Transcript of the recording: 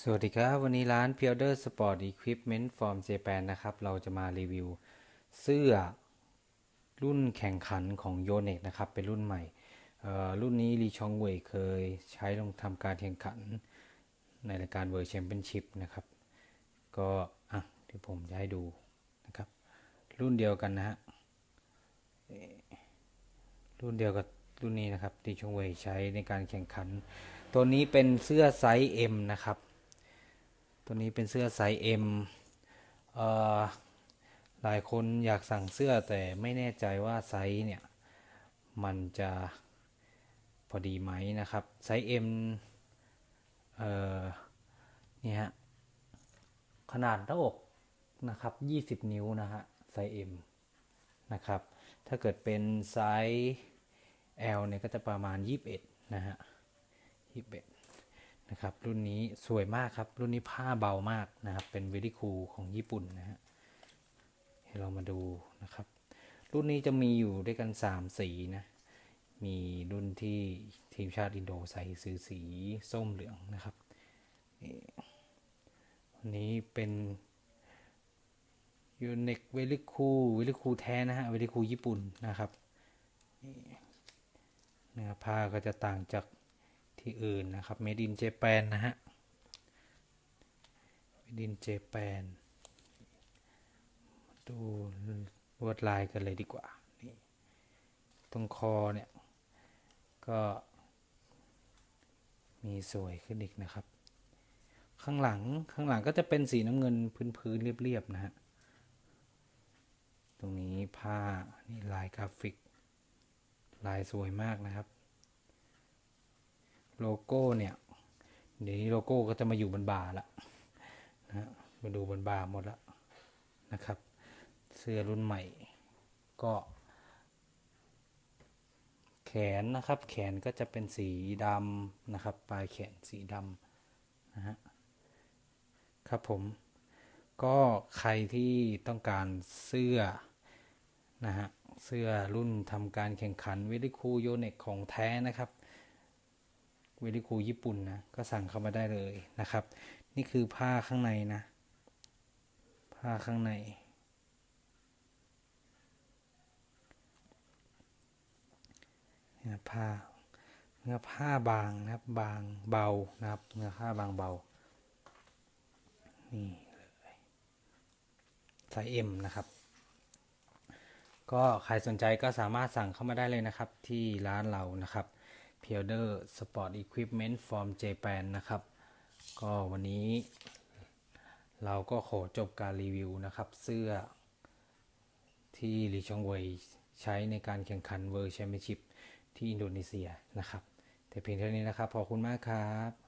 สวัสดีครับ วันนี้ร้าน p i o d e r Sport Equipment from Japan นะครับ เราจะมารีวิว เสื้อรุ่นแข่งขันของ y o n e x นะครับ เป็นรุ่นใหม่ รุ่นนี้ลีชองเวยเคยใช้ลงทำการแข่งขันในรายการ World Championship นะครับ ก็อะที่ผมจะให้ดูนะครับ รุ่นเดียวกันนะฮะ รุ่นเดียวกับรุ่นนี้นะครับลีชองเวยใช้ในการแข่งขันตัวนี้เป็นเสื้อไซส์ M นะครับ ตัวนี้เป็นเสื้อไซส์ M เอ่อหลายคนอยากสั่งเสื้อแต่ไม่แน่ใจว่าไซส์เนี่ย มันจะพอดีไหมนะครับ ไซส์ M เอ่อนี่ฮะ ขนาดหน้าอกนะครับ 20 นิ้วนะฮะ ไซส์ M นะครับ ถ้าเกิดเป็นไซส์ L เนี่ยก็จะประมาณ 21 นะฮะ 21 นะครับ รุ่นนี้สวยมากครับ รุ่นนี้ผ้าเบามากนะครับ เป็นวิดีคูของญี่ปุ่นนะฮะให้เรามาดูนะครับ รุ่นนี้จะมีอยู่ด้วยกัน 3 สีนะ มีรุ่นที่ทีมชาติอินโดใส่สีสีส้มเหลืองนะครับนี่วันนี้เป็นยูน็กเวลิคูเวลิคูแท้นะฮะเวลิคูญี่ปุ่นนะครับเนื้อผ้าก็จะต่างจาก ที่อื่นนะครับ Made in Japan นะฮะ Made in Japan ดูลวดลายกันเลยดีกว่า นี่ ตรงคอเนี่ย ก็มีสวยขึ้นอีกนะครับ ข้างหลัง ข้างหลังก็จะเป็นสีน้ำเงินพื้นๆเรียบๆนะฮะ ตรงนี้ผ้า นี่ลายกราฟิก ลายสวยมากนะครับ โลโก้เนี่ยเดี๋ยวนี้โลโก้ก็จะมาอยู่บนบ่าละนะฮะมาดูบนบ่าหมดละนะครับ เสื้อรุ่นใหม่ก็ แขนนะครับ แขนก็จะเป็นสีดำนะครับ ปลายแขนสีดำนะฮะครับผม ก็ใครที่ต้องการเสื้อนะฮะเสื้อรุ่นทำการแข่งขันวิลิคูโยเน็กของแท้นะครับ เวลิคูญี่ปุ่นนะ ก็สั่งเข้ามาได้เลยนะครับ นี่คือผ้าข้างในนะ ผ้าข้างในเนื้อผ้าเนื้อผ้าบางนะครับ บางเบานะครับ เนื้อผ้าบางเบา นี่เลยไซส์ M นะครับก็ใครสนใจก็สามารถสั่งเข้ามาได้เลยนะครับที่ร้านเรานะครับ p i l d e r Sport Equipment from Japan นะครับ ก็วันนี้เราก็ขอจบการรีวิวนะครับ เสื้อที่ลีชองเวยใช้ในการแข่งขันเวิร์ลแชมเปี้ยนชิพที่อินโดนีเซียนะครับ แต่เพียงเท่านี้นะครับ ขอบคุณมากครับ